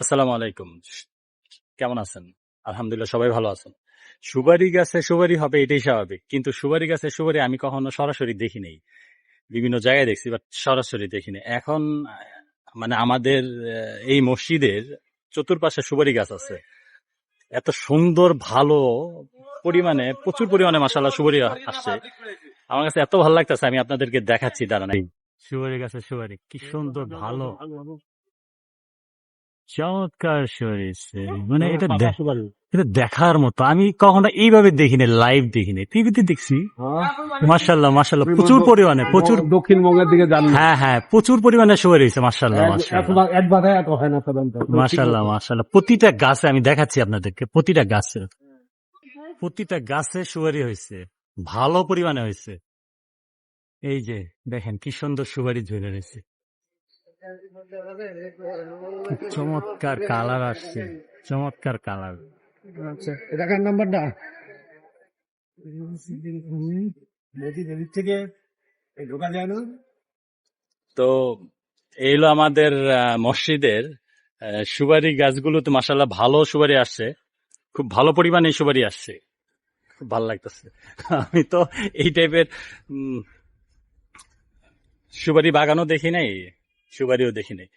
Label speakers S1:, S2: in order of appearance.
S1: আসসালামু আলাইকুম। কেমন আছেন? আলহামদুলিল্লাহ, সবাই ভালো আছেন। সুপারি গাছে সুপারি হবে, এটাই স্বাভাবিক। কিন্তু সুপারি গাছে সুপারি আমি কখনো সরাসরি দেখি নাই। বিভিন্ন জায়গায় দেখছি বাট সরাসরি দেখিনি এখন মানে আমাদের এই মসজিদের চতুর্পাশে সুবারি গাছ আছে। এত সুন্দর, ভালো পরিমাণে, প্রচুর পরিমাণে মাসাল্লাহ সুপারি আসছে। আমার কাছে এত ভালো লাগতেছে, আমি আপনাদেরকে দেখাচ্ছি, দাঁড়ান। সুপারি গাছে সুপারি, কি সুন্দর, ভালো। চমৎকার সুপারি মানে এটা এটা দেখার মতো। আমি কখনো এইভাবে দেখিনি লাইভ দেখিনি। টিভিতে দেখছি। মার্শাল্লাহ মার্শাল্লাহ প্রচুর পরিমাণে প্রচুর
S2: দক্ষিণবঙ্গের দিকে যান
S1: হ্যাঁ হ্যাঁ প্রচুর পরিমাণে
S2: হয় না সাধারণত।
S1: মার্শাল্লাহ মার্শাল্লাহ প্রতিটা গাছে আমি দেখাচ্ছি আপনাদেরকে প্রতিটা গাছে। প্রতিটা গাছে সুপারি হয়েছে। ভালো পরিমাণে হয়েছে। এই যে দেখেন কি সুন্দর সুপারি ঝুলে রয়েছে। চমৎকার কালার আসছে। চমৎকার কালার।
S2: আচ্ছা এটা নাম্বারটা? থেকে ঢোকা যায় না
S1: তো এই হলো আমাদের মসজিদের আহ, সুপারি গাছগুলো তো মাসাল্লাহ ভালো সুপারি আসছে। খুব ভালো পরিমাণে সুপারি আসছে। খুব ভালো লাগতেছে। আমি তো এই টাইপের সুপারি বাগানও দেখি নাই। সুপারিও দেখি নাই